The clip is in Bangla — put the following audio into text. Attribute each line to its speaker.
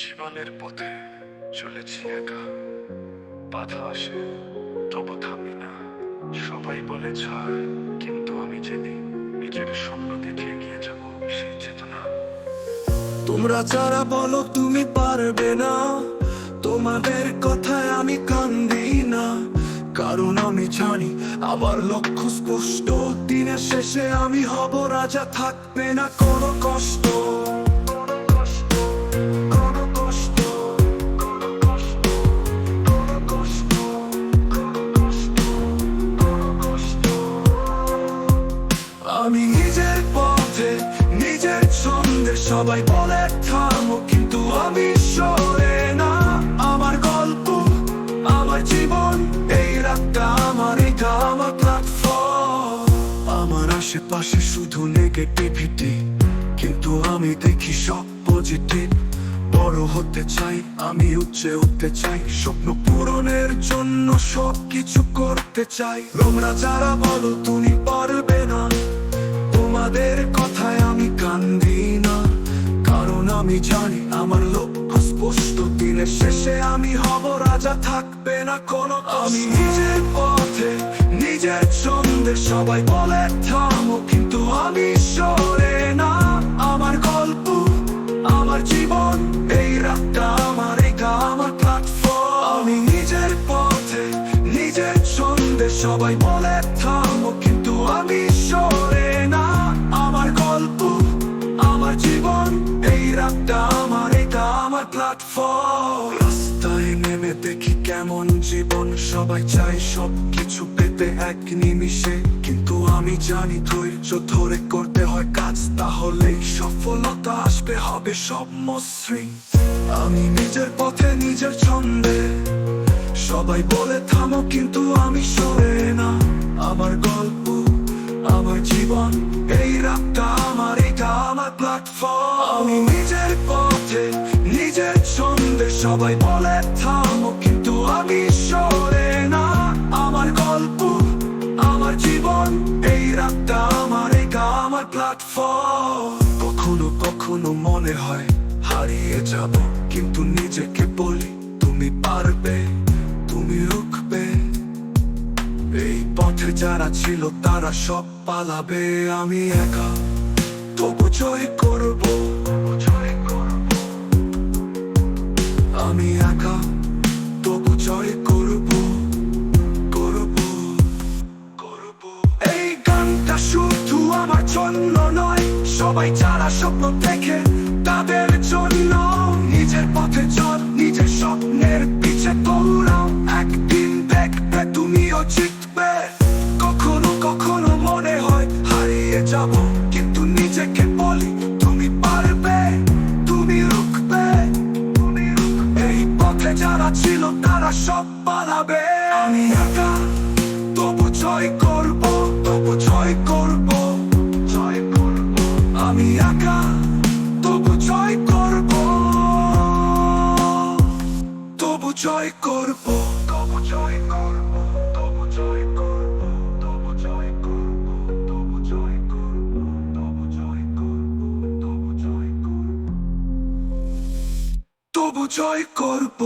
Speaker 1: জীবনের পথে চলেছি একা। বাধা আসে, তবু থামি না। সবাই বলে ছাড় কিন্তু আমি জেনে নিজের স্বপ্ন দেখে এগিয়ে যাব সেই চেতনা।
Speaker 2: তোমরা যারা বলো, তুমি পারবে না। তোমাদের কথায় আমি কান্দি না। কারণ আমি জানি আবার লক্ষ্য স্পষ্ট। দিনের শেষে আমি হব রাজা, থাকবে না কোনো কষ্ট। বলে থামো, কিন্তু আমি সরে না। আমার গল্প, আমার জীবন, এই রাতটা আমার, এটা আমার প্ল্যাটফর্ম আমার আশেপাশে শুধু নেগেটিভিটি কিন্তু আমি দেখি সব পজিটিভ বড় হতে চাই, আমি উচ্চে উঠতে চাই, স্বপ্ন পূরণের জন্য সব কিছু করতে চাই। তোমরা যারা বলো, তুমি পারবে না। তোমাদের কথায় আমি কান্দি। আমি জানি আমার লক্ষ্য স্পষ্ট দিনের শেষে আমি হব রাজা, থাকবে না কোনো আমি নিজের পথে, নিজের ছন্দে সবাই বলে থামো, কিন্তু আমি সরে না। আমার গল্প, আমার জীবন, এই রাতটা আমার এটা আমার প্ল্যাটফর্ম আমি নিজের পথে, নিজের ছন্দে সবাই বলে থামো। আমার প্ল্যাটফর্ম রাস্তায় নেমে দেখি কেমন জীবন। সবাই চায় সব কিছু পেতে এক নিমিষে। কিন্তু আমি জানি ধৈর্য ধরে করতে হয় কাজ। তাহলেই সফলতা আসবে, হবে সব মসৃণ। আমি নিজের পথে নিজের ছন্দে। সবাই বলে থামো, কিন্তু আমি সরে না। আমার গল্প, আমার জীবন সবাই বলে, থামো, কিন্তু আমি সরে না। আমার গল্প, আমার জীবন, এই রাতটা আমার এটা আমার প্ল্যাটফর্ম কখনো কখনো মনে হয় হারিয়ে যাব, কিন্তু নিজেকে বলি, তুমি পারবে, তুমি রুখবে। এই পথে যারা ছিল, তারা সব পালাবে, আমি একা। তবু জয় করব। আমি একা, তবু জয় করব করব করব। এই গানটা শুধু আমার জন্য নয়, সবাই যারা স্বপ্ন দেখে তাদের জন্য। নিজের পথে চল, নিজের স্বপ্নের পিছে দৌড়াও। একদিন দেখবে তুমিও জিতবে। কখনো কখনো মনে হয় হারিয়ে যাব। ছিল সব পালাবে আমি একা তবু জয় করব তবু জয় করব জয় করব আমি একা তবু জয় করব তবু জয় করব তবু জয় করব তবু জয় করব তবু জয় করব তবু জয় করব তবু জয় করব তবু জয় করব তবু জয় করব